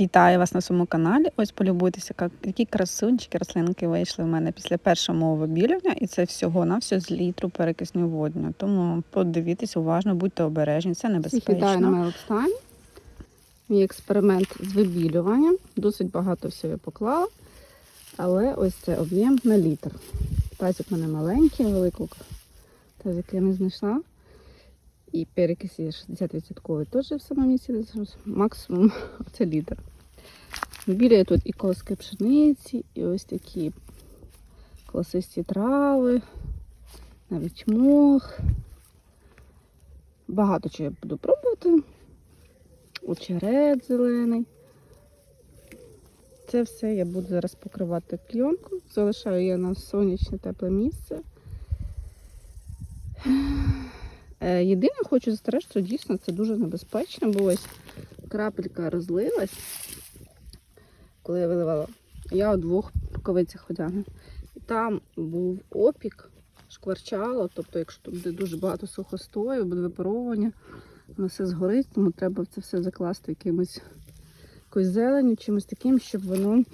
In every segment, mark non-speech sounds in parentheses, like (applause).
Вітаю вас на своєму каналі. Ось полюбуйтеся, як- які красунчики рослинки вийшли в мене після першого мого вибілювання, і це всього на все з літру перекисню водню. Тому подивіться уважно, будьте обережні, це Всіх вітаю на небезпечно. Мій експеримент з вибілюванням. Досить багато всього я поклала. Але ось це об'єм на літр. Тазик у мене маленький, велику тазик я не знайшла. І перекисі 60% теж в самому місці. Максимум (laughs) це літр. Вибілюю тут і колоски пшениці, і ось такі колосисті трави, навіть мох. Багато чого я буду пробувати. Очерет зелений. Це все я буду зараз покривати кльонкою. Залишаю я на сонячне тепле місце. Е, Єдине, хочу застережити, що дійсно це дуже небезпечно, бо ось крапелька розлилась, коли я виливала. Я у двох рукавицях. І там був опік, шкварчало, тобто, якщо тут буде дуже багато сухостою, буде випаровування, воно все згорить, тому треба це все закласти якимось якоюсь зеленю, чимось таким, щоб воно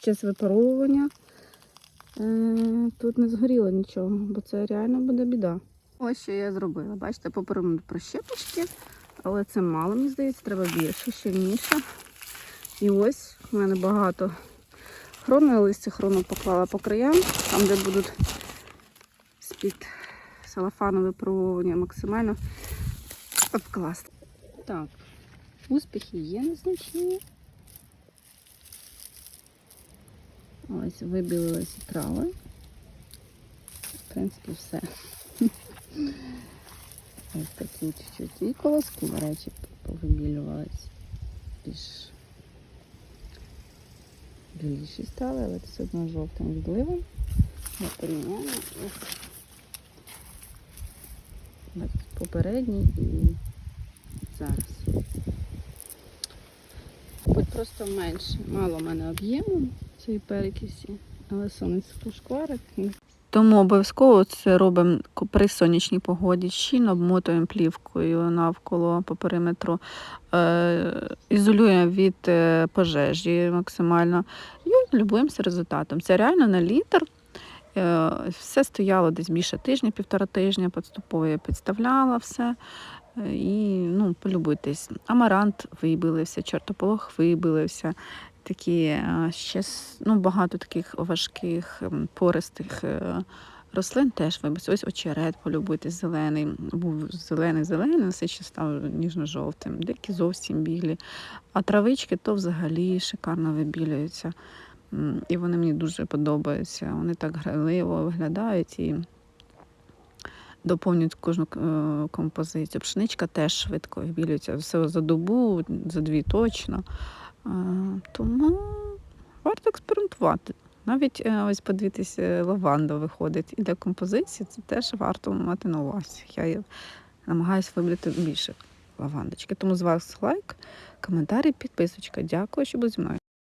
час випаровування тут не згоріло нічого, бо це реально буде біда. Ось що я зробила. Бачите, попереду прищепочки, але це мало, мені здається, треба більше, щільніше. І ось у мене багато хрону, листя хрону поклала по краям, там, де будуть з-під салафану випробування максимально обкласти. Так, успіхи є незначні. Ось вибілилися трави. В принципі, все. Ось такі чуть-чуть. І колоски, до речі, повибілювались. Більш біліші стали, але все одно жовтим відливом. Я порівняю. Попередній і зараз. Тут просто менше. Мало в мене об'єму цієї перекисі, але сонце пошкварить. Тому обов'язково це робимо при сонячній погоді, щільно обмотуємо плівкою навколо по периметру, е, ізолюємо від е, пожежі максимально і любуємося результатом. Це реально на літр. Е, Все стояло десь більше тижня, півтора тижня, поступово я підставляла все. І ну, полюбуйтесь. Амарант вибилився, чортополох вибилився. Такі е, ще ну, багато таких важких, ем, пористих е, рослин теж вибився. Ось очерет, полюбуйтесь, зелений. Був зелений-зелений, все ще став ніжно-жовтим, деякі зовсім білі. А травички то взагалі шикарно вибілюються. І вони мені дуже подобаються. Вони так грайливо виглядають і доповнюють кожну е, композицію. Пшеничка теж швидко вибілюється. Все за добу, за дві точно. Е, Тому варто експериментувати. Навіть е, ось подивитися, лаванда виходить. І для композиції це теж варто мати на увазі. Я намагаюся вибрати більше лавандочки. Тому з вас лайк, коментарі, підписочка. Дякую, що були зі мною.